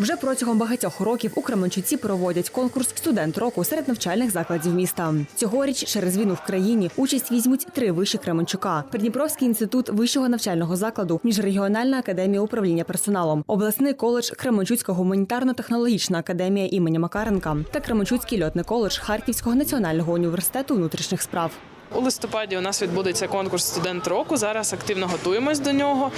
Вже протягом багатьох років у Кременчуці проводять конкурс Студент року серед навчальних закладів міста. Цьогоріч через війну в країні участь візьмуть три виші Кременчука: Придніпровський інститут вищого навчального закладу, міжрегіональна академія управління персоналом, обласний коледж Кременчуцька гуманітарно-технологічна академія імені Макаренка та Кременчуцький льотний коледж Харківського національного університету внутрішніх справ. У листопаді у нас відбудеться конкурс студент року. Зараз активно готуємось до нього.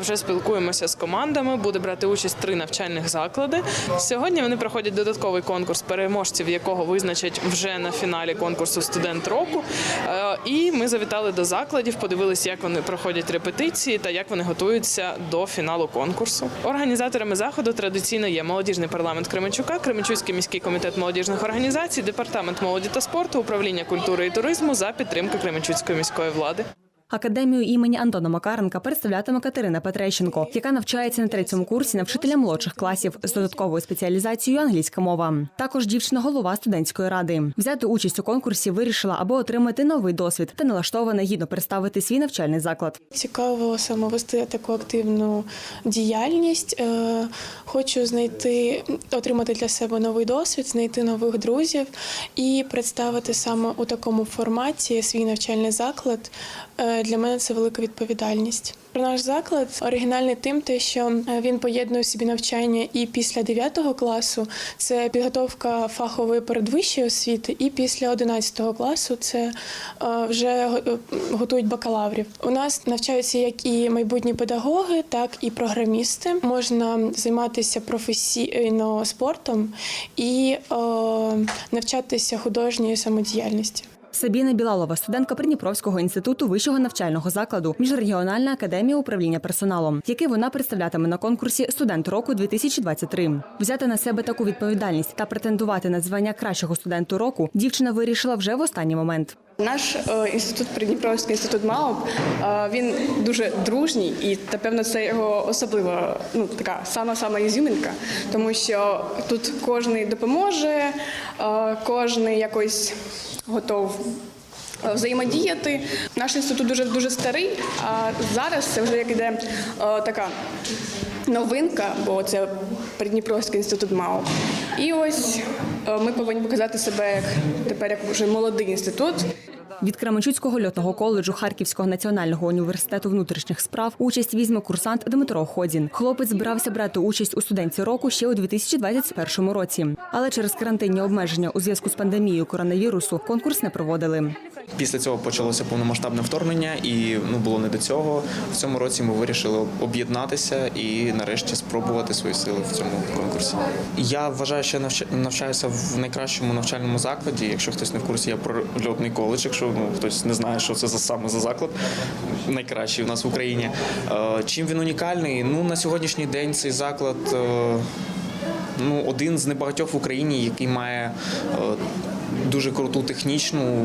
Вже спілкуємося з командами. Буде брати участь три навчальних заклади. Сьогодні вони проходять додатковий конкурс, переможців якого визначать вже на фіналі конкурсу студент року. Е, І ми завітали до закладів, подивилися, як вони проходять репетиції та як вони готуються до фіналу конкурсу. Організаторами заходу традиційно є молодіжний парламент Кременчука, Кременчуцький міський комітет молодіжних організацій, департамент молоді та спорту, управління культури і туризму за підтримки Кременчуцької міської влади. Академію імені Антона Макаренка представлятиме Катерина Петрещенко, яка навчається на третьому курсі на вчителя молодших класів з додатковою спеціалізацією англійська мова. Також дівчина голова студентської ради. Взяти участь у конкурсі вирішила, аби отримати новий досвід та налаштована гідно представити свій навчальний заклад. Цікаво саме вести таку активну діяльність. Е, Хочу знайти, отримати для себе новий досвід, знайти нових друзів і представити саме у такому форматі свій навчальний заклад. Е, Для мене це велика відповідальність. Про наш заклад оригінальний тим, те, що е, він поєднує собі навчання і після 9 класу це підготовка фахової передвищої освіти, і після 11 класу це е, вже готують бакалаврів. У нас навчаються як і майбутні педагоги, так і програмісти. Можна займатися професійно спортом і навчатися художньої самодіяльності. Сабіна Білалова, студентка Придніпровського інституту вищого навчального закладу, міжрегіональна академія управління персоналом, який вона представлятиме на конкурсі Студент року 2023 Взяти на себе таку відповідальність та претендувати на звання кращого студенту року дівчина вирішила вже в останній момент. Наш е, інститут Придніпровський інститут МАОП, е, він дуже дружній, і напевно це його особлива, ну така сама сама ізюмінка, тому що тут кожен допоможе, е, кожен якось готов. е, Взаємодіяти. Наш інститут дуже дуже старий, а зараз це вже як іде о, така новинка, бо це Придніпровський інститут МАО. І ось о, ми повинні показати себе як тепер як вже молодий інститут. Від Кременчуцького льотного коледжу Харківського національного університету внутрішніх справ участь візьме курсант Дмитро Ходін. Хлопець збирався брати участь у студентці року ще у 2021 році. Але через карантинні обмеження у зв'язку з пандемією коронавірусу конкурс не проводили. Після цього почалося повномасштабне вторгнення, і ну було не до цього. В цьому році ми вирішили об'єднатися і нарешті спробувати свої сили в цьому конкурсі. Я вважаю, що я навча- навчаюся в найкращому навчальному закладі. Якщо хтось не в курсі, я про льотний коледж. Ну хтось не знає, що це за саме за заклад, найкращий у нас в Україні. Е, Чим він унікальний? Ну на сьогоднішній день цей заклад. е, Ну, один з небагатьох в Україні, який має е, дуже круту технічну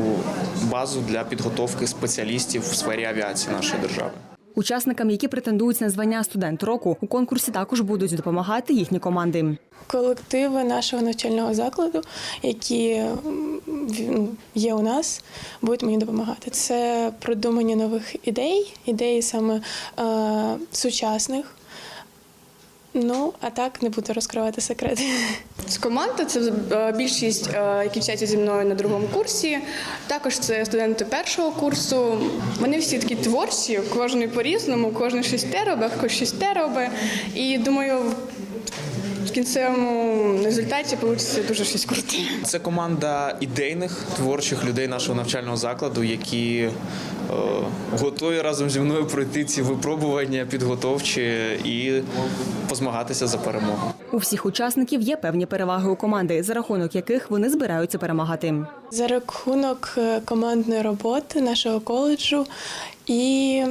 базу для підготовки спеціалістів в сфері авіації нашої держави. Учасникам, які претендують на звання студент року, у конкурсі також будуть допомагати їхні команди. Колективи нашого навчального закладу, які є у нас, будуть мені допомагати. Це продумання нових ідей, ідей саме е, сучасних. Ну, а так не буду розкривати секрети. З команди це е, більшість, е, які вчаться зі мною на другому курсі. Також це студенти першого курсу. Вони всі такі творчі, кожен по-різному, кожен щось те робить, хтось щось те робить. І думаю, кінцевому результаті вийде дуже щось круте. Це команда ідейних творчих людей нашого навчального закладу, які е, готові разом зі мною пройти ці випробування підготовчі і позмагатися за перемогу. У всіх учасників є певні переваги у команди, за рахунок яких вони збираються перемагати. За рахунок е, командної роботи нашого коледжу і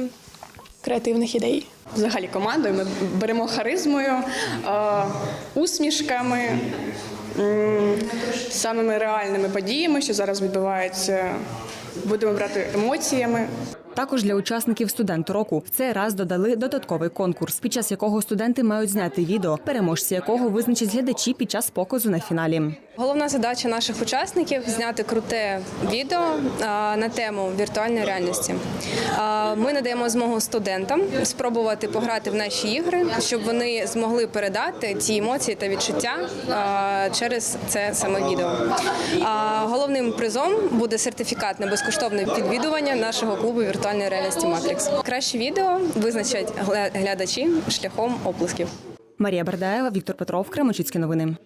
креативних ідей. Взагалі командою ми беремо харизмою, е, усмішками, самими реальними подіями, що зараз відбуваються. Будемо брати емоціями. Також для учасників студент року в цей раз додали додатковий конкурс, під час якого студенти мають зняти відео, переможці якого визначать глядачі під час показу на фіналі. Головна задача наших учасників зняти круте відео на тему віртуальної реальності. Ми надаємо змогу студентам спробувати пограти в наші ігри, щоб вони змогли передати ті емоції та відчуття через це саме відео. Головним призом буде сертифікат на безкоштовне відвідування нашого клубу віртуальної реальності Матрікс. Краще відео визначать глядачі шляхом оплесків. Марія Бердаєва, Віктор Петров, Кременчуцькі новини.